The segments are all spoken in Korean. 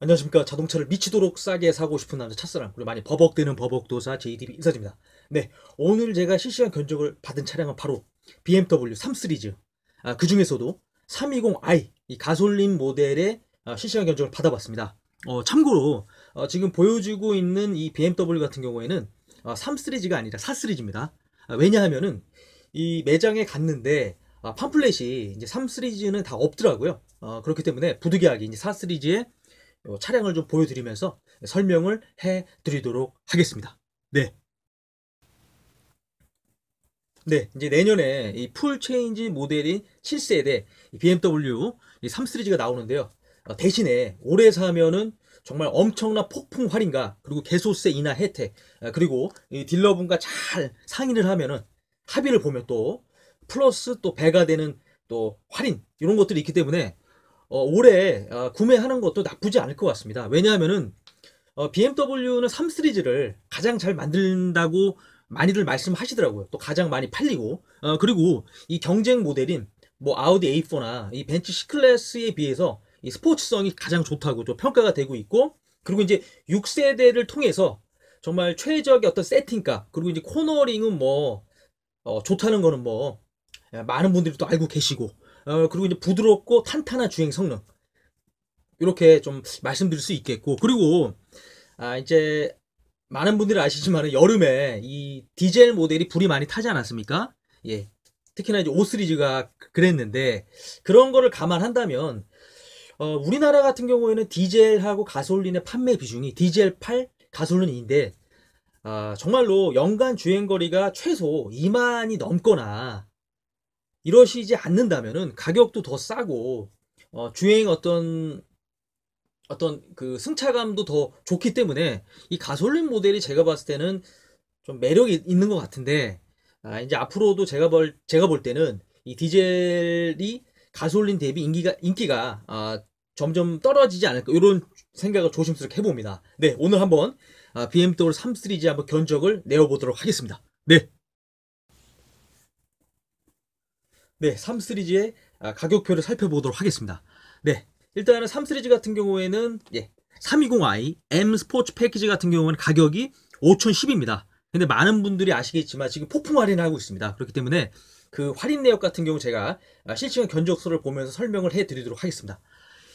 안녕하십니까. 자동차를 미치도록 싸게 사고 싶은 남자 첫사랑. 그리고 많이 버벅대는 버벅도사 JDB 인사드립니다. 네 오늘 제가 실시간 견적을 받은 차량은 바로 BMW 3 시리즈. 아, 그 중에서도 320i 이 가솔린 모델의 아, 실시간 견적을 받아봤습니다. 어, 참고로 어, 지금 보여주고 있는 이 BMW 같은 경우에는 어, 3 시리즈가 아니라 4 시리즈입니다. 아, 왜냐하면은 이 매장에 갔는데 아, 팜플렛이 이제 3 시리즈는 다 없더라고요. 어, 그렇기 때문에 부득이하게 이제 4 시리즈에 차량을 좀 보여드리면서 설명을 해 드리도록 하겠습니다. 네. 네, 이제 내년에 이 풀 체인지 모델인 7세대 BMW 3 시리즈가 나오는데요. 어, 대신에 올해 사면은 정말 엄청난 폭풍 할인가 그리고 개소세 인하 혜택 어, 그리고 이 딜러분과 잘 상의를 하면은 합의를 보면 또 플러스 또 배가 되는 또 할인 이런 것들이 있기 때문에 어, 올해 어, 구매하는 것도 나쁘지 않을 것 같습니다. 왜냐하면은 어, BMW는 3 시리즈를 가장 잘 만든다고 많이들 말씀하시더라고요. 또 가장 많이 팔리고 어, 그리고 이 경쟁 모델인 뭐 아우디 A4나 이 벤츠 C클래스에 비해서 이 스포츠성이 가장 좋다고 또 평가가 되고 있고 그리고 이제 6세대를 통해서 정말 최적의 어떤 세팅값 그리고 이제 코너링은 뭐 어, 좋다는 거는 뭐 많은 분들이 또 알고 계시고 어, 그리고 이제 부드럽고 탄탄한 주행 성능 이렇게 좀 말씀드릴 수 있겠고 그리고 아 이제 많은 분들이 아시지만 여름에 이 디젤 모델이 불이 많이 타지 않았습니까? 예. 특히나 이제 5 시리즈가 그랬는데 그런 거를 감안한다면 어, 우리나라 같은 경우에는 디젤하고 가솔린의 판매 비중이 디젤 8, 가솔린 2인데 아, 정말로 연간 주행 거리가 최소 2만이 넘거나 이러시지 않는다면은 가격도 더 싸고 어, 주행 어떤 어떤 그 승차감도 더 좋기 때문에 이 가솔린 모델이 제가 봤을 때는 좀 매력이 있는 것 같은데 아, 이제 앞으로도 제가 볼 제가 볼 때는 이 디젤이 가솔린 대비 인기가 인기가 아, 점점 떨어지지 않을까 이런 생각을 조심스럽게 해봅니다. 네 오늘 한번 아, BMW 3 시리즈 한번 견적을 내어보도록 하겠습니다. 네. 네, 3 시리즈의 아, 가격표를 살펴보도록 하겠습니다. 네, 일단은 3 시리즈 같은 경우에는 예, 320i M 스포츠 패키지 같은 경우는 가격이 5,010입니다. 근데 많은 분들이 아시겠지만 지금 폭풍 할인을 하고 있습니다. 그렇기 때문에 그 할인 내역 같은 경우 제가 아, 실시간 견적서를 보면서 설명을 해 드리도록 하겠습니다.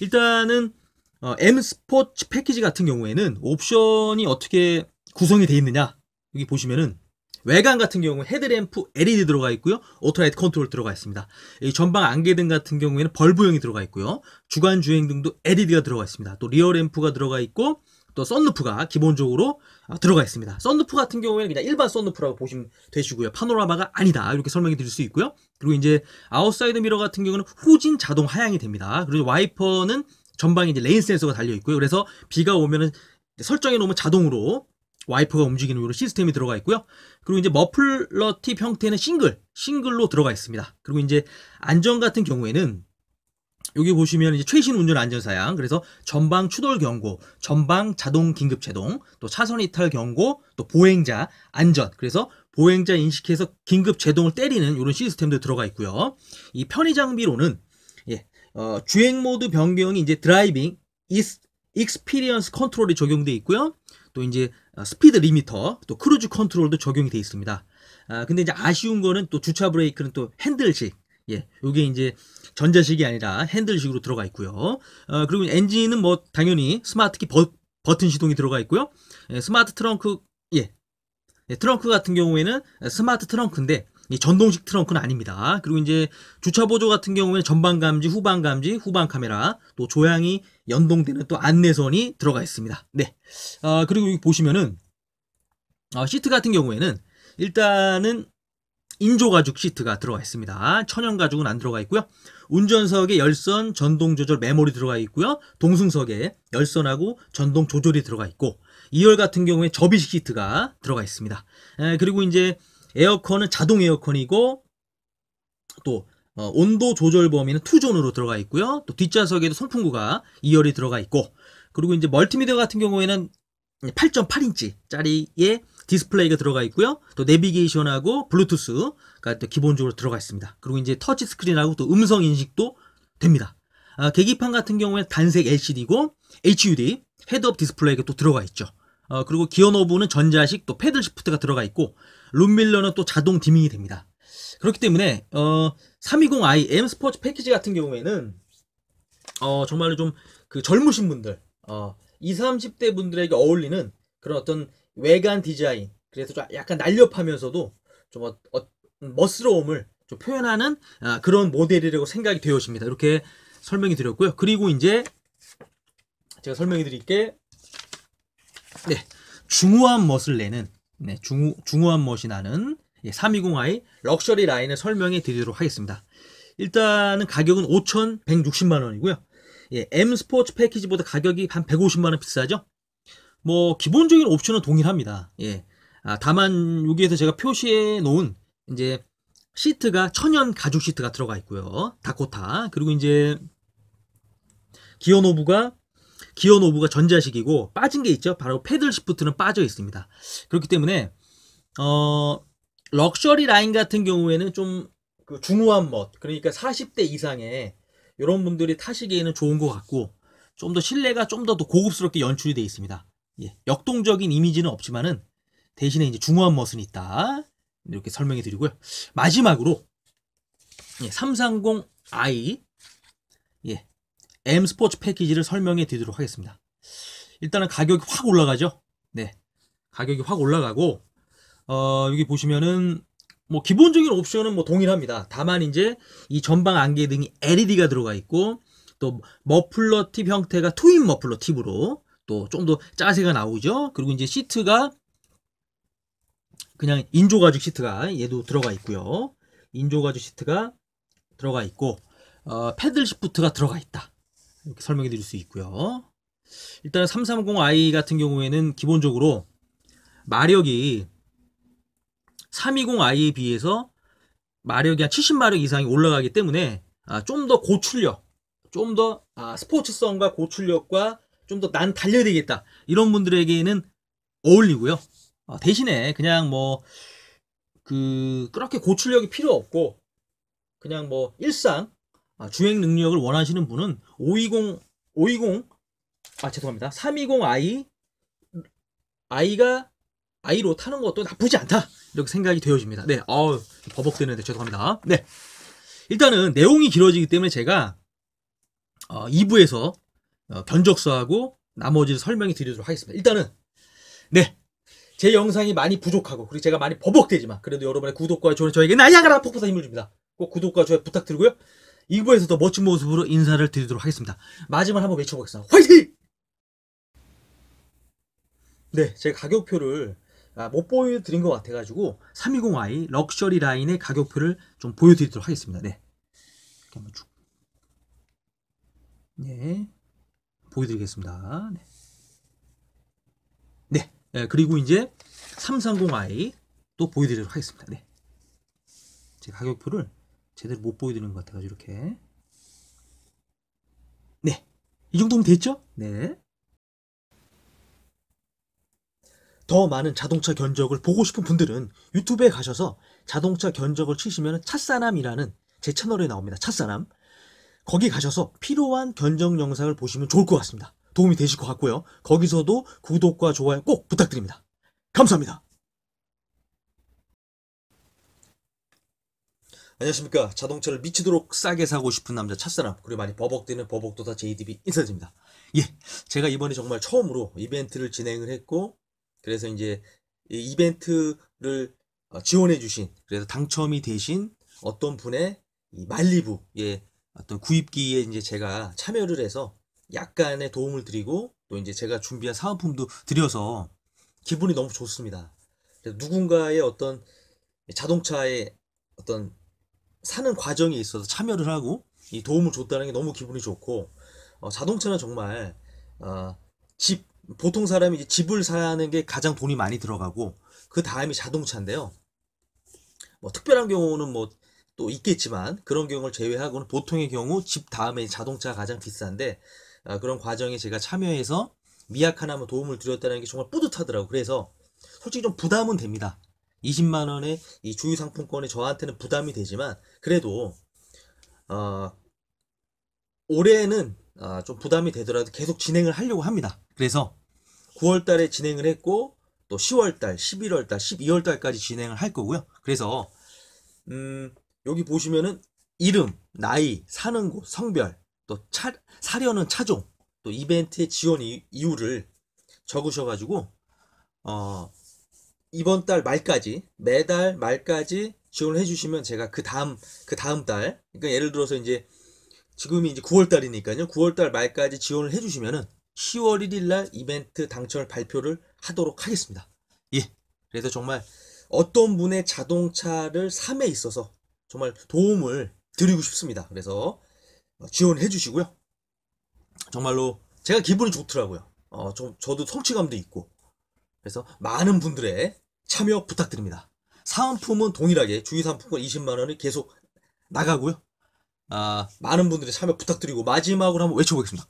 일단은 어, M 스포츠 패키지 같은 경우에는 옵션이 어떻게 구성이 되어 있느냐 여기 보시면은 외관 같은 경우는 헤드램프 LED 들어가 있고요. 오토라이트 컨트롤 들어가 있습니다. 이 전방 안개등 같은 경우에는 벌브형이 들어가 있고요. 주간 주행 등도 LED가 들어가 있습니다. 또 리어 램프가 들어가 있고 또 썬루프가 기본적으로 아, 들어가 있습니다. 썬루프 같은 경우에는 그냥 일반 썬루프라고 보시면 되시고요. 파노라마가 아니다 이렇게 설명해 드릴 수 있고요. 그리고 이제 아웃사이드 미러 같은 경우는 후진 자동 하향이 됩니다. 그리고 와이퍼는 전방에 이제 레인 센서가 달려 있고요. 그래서 비가 오면은 설정해 놓으면 자동으로 와이퍼가 움직이는 이런 시스템이 들어가 있고요. 그리고 이제 머플러 팁 형태는 싱글, 싱글로 들어가 있습니다. 그리고 이제 안전 같은 경우에는 여기 보시면 이제 최신 운전 안전 사양, 그래서 전방 추돌 경고, 전방 자동 긴급 제동, 또 차선 이탈 경고, 또 보행자 안전, 그래서 보행자 인식해서 긴급 제동을 때리는 이런 시스템도 들어가 있고요. 이 편의 장비로는 예, 어, 주행 모드 변경이 이제 드라이빙 이스 익스피리언스 컨트롤이 적용되어 있고요. 또 이제 어, 스피드 리미터, 또 크루즈 컨트롤도 적용이 되어 있습니다. 아, 근데 이제 아쉬운 거는 또 주차 브레이크는 또 핸들식. 예, 요게 이제 전자식이 아니라 핸들식으로 들어가 있고요. 어, 그리고 엔진은 뭐 당연히 스마트키 버, 버튼 시동이 들어가 있고요. 예, 스마트 트렁크, 예. 예, 트렁크 같은 경우에는 스마트 트렁크인데 전동식 트렁크는 아닙니다. 그리고 이제 주차 보조 같은 경우에는 전방 감지, 후방 감지, 후방 카메라, 또 조향이 연동되는 또 안내선이 들어가 있습니다. 네. 아, 그리고 여기 보시면은 어, 시트 같은 경우에는 일단은 인조 가죽 시트가 들어가 있습니다. 천연 가죽은 안 들어가 있고요. 운전석에 열선, 전동 조절 메모리 들어가 있고요. 동승석에 열선하고 전동 조절이 들어가 있고 2열 같은 경우에 접이식 시트가 들어가 있습니다. 에, 그리고 이제 에어컨은 자동 에어컨이고 또 어, 온도 조절 범위는 투존으로 들어가 있고요. 또 뒷좌석에도 송풍구가 2열이 들어가 있고 그리고 이제 멀티미디어 같은 경우에는 8.8인치 짜리의 디스플레이가 들어가 있고요. 또 내비게이션하고 블루투스가 또 기본적으로 들어가 있습니다. 그리고 이제 터치 스크린하고 또 음성 인식도 됩니다. 아, 계기판 같은 경우에 단색 LCD고 HUD 헤드업 디스플레이가 또 들어가 있죠. 어, 그리고 기어 노브는 전자식 또 패들 시프트가 들어가 있고 룸밀러는 또 자동 디밍이 됩니다. 그렇기 때문에 어, 320i M 스포츠 패키지 같은 경우에는 어, 정말로 좀 그 젊으신 분들 어, 20, 30대 분들에게 어울리는 그런 어떤 외관 디자인 그래서 좀 약간 날렵하면서도 좀 어, 어, 멋스러움을 좀 표현하는 아, 그런 모델이라고 생각이 되어집니다. 이렇게 설명이 드렸고요. 그리고 이제 제가 설명해 드릴게 네, 중후한 멋을 내는 네, 중, 중후한 멋이 나는 예, 320i 럭셔리 라인을 설명해 드리도록 하겠습니다. 일단은 가격은 5,160만 원이고요. 예, M 스포츠 패키지보다 가격이 한 150만 원 비싸죠? 뭐 기본적인 옵션은 동일합니다. 예. 아, 다만 여기에서 제가 표시해 놓은 이제 시트가 천연 가죽 시트가 들어가 있고요. 다코타. 그리고 이제 기어 노브가 기어 노브가 전자식이고 빠진 게 있죠. 바로 패들 시프트는 빠져 있습니다. 그렇기 때문에 어 럭셔리 라인 같은 경우에는 좀 그 중후한 멋 그러니까 40대 이상의 이런 분들이 타시기에는 좋은 것 같고 좀 더 실내가 좀 더 고급스럽게 연출이 되어 있습니다. 예, 역동적인 이미지는 없지만은 대신에 이제 중후한 멋은 있다. 이렇게 설명해 드리고요. 마지막으로 예, 330i 예, M 스포츠 패키지를 설명해 드리도록 하겠습니다. 일단은 가격이 확 올라가죠. 네. 가격이 확 올라가고 어, 여기 보시면은 뭐 기본적인 옵션은 뭐 동일합니다. 다만 이제 이 전방 안개 등이 LED가 들어가 있고 또 머플러 팁 형태가 트윈 머플러 팁으로 또 좀 더 짜세가 나오죠. 그리고 이제 시트가 그냥 인조 가죽 시트가 얘도 들어가 있고요. 인조 가죽 시트가 들어가 있고 어, 패들 시프트가 들어가 있다. 이렇게 설명해 드릴 수 있고요. 일단 330i 같은 경우에는 기본적으로 마력이 320i에 비해서 마력이 한 70마력 이상이 올라가기 때문에 아, 좀더 고출력, 좀더 아, 스포츠성과 고출력과 좀 더 난 달려야 되겠다 이런 분들에게는 어울리고요. 아, 대신에 그냥 뭐 그 그렇게 고출력이 필요 없고 그냥 뭐 일상 아, 주행 능력을 원하시는 분은 520 520 아 죄송합니다 320i i가 i로 타는 것도 나쁘지 않다 이렇게 생각이 되어집니다. 네, 어 버벅대는데 죄송합니다. 네, 일단은 내용이 길어지기 때문에 제가 어, 2부에서 어, 견적서하고 나머지를 설명해 드리도록 하겠습니다. 일단은 네. 제 영상이 많이 부족하고 그리고 제가 많이 버벅대지만 그래도 여러분의 구독과 좋아요 저에게 나야가라 폭포사 힘을 줍니다. 꼭 구독과 좋아요 부탁드리고요. 2부에서 더 멋진 모습으로 인사를 드리도록 하겠습니다. 마지막 한번 외쳐보겠습니다. 화이팅! 네, 제가 가격표를 아, 못 보여드린 것 같아가지고 320i 럭셔리 라인의 가격표를 좀 보여드리도록 하겠습니다. 네, 이렇게 한번 쭉, 네, 보여드리겠습니다. 네. 네, 네, 그리고 이제 330i 또 보여드리도록 하겠습니다. 네, 제 가격표를 제대로 못 보여드리는 것 같아가지고 이렇게 네, 이 정도면 됐죠? 네. 더 많은 자동차 견적을 보고 싶은 분들은 유튜브에 가셔서 자동차 견적을 치시면 찻사남이라는 제 채널에 나옵니다. 찻사남. 거기 가셔서 필요한 견적 영상을 보시면 좋을 것 같습니다. 도움이 되실 것 같고요. 거기서도 구독과 좋아요 꼭 부탁드립니다. 감사합니다. 안녕하십니까. 자동차를 미치도록 싸게 사고 싶은 남자 찻사람, 그리고 많이 버벅대는 버벅도다 JDB 인사드립니다. 예, 제가 이번에 정말 처음으로 이벤트를 진행을 했고, 그래서 이제 이 이벤트를 어, 지원해 주신, 그래서 당첨이 되신 어떤 분의 이 말리부의 어떤 구입기에 이제 제가 참여를 해서 약간의 도움을 드리고, 또 이제 제가 준비한 사은품도 드려서 기분이 너무 좋습니다. 누군가의 어떤 자동차의 어떤 사는 과정에 있어서 참여를 하고 이 도움을 줬다는 게 너무 기분이 좋고 어, 자동차는 정말 어, 집 보통 사람이 이제 집을 사는 게 가장 돈이 많이 들어가고 그 다음이 자동차인데요. 뭐 특별한 경우는 뭐 또 있겠지만 그런 경우를 제외하고는 보통의 경우 집 다음에 자동차가 가장 비싼데 어, 그런 과정에 제가 참여해서 미약 하나마 도움을 드렸다는 게 정말 뿌듯하더라고. 그래서 솔직히 좀 부담은 됩니다. 20만 원의 이 주유 상품권이 저한테는 부담이 되지만 그래도 어 올해는 아, 좀 부담이 되더라도 계속 진행을 하려고 합니다. 그래서 9월 달에 진행을 했고 또 10월 달, 11월 달, 12월 달까지 진행을 할 거고요. 그래서 음, 여기 보시면은 이름, 나이, 사는 곳, 성별, 또 차, 사려는 차종, 또 이벤트의 지원 이, 이유를 적으셔가지고 어, 이번 달 말까지 매달 말까지 지원을 해주시면 제가 그 다음 그 다음 달 그러니까 예를 들어서 이제 지금이 이제 9월 달이니까요 9월 달 말까지 지원을 해주시면은 10월 1일 날 이벤트 당첨을 발표를 하도록 하겠습니다. 예. 그래서 정말 어떤 분의 자동차를 삶에 있어서 정말 도움을 드리고 싶습니다. 그래서 지원해 주시고요. 정말로 제가 기분이 좋더라고요. 어, 좀 저도 성취감도 있고 그래서 많은 분들의 참여 부탁드립니다. 사은품은 동일하게 주의 상품권 20만 원이 계속 나가고요. 아, 많은 분들의 참여 부탁드리고 마지막으로 한번 외쳐보겠습니다.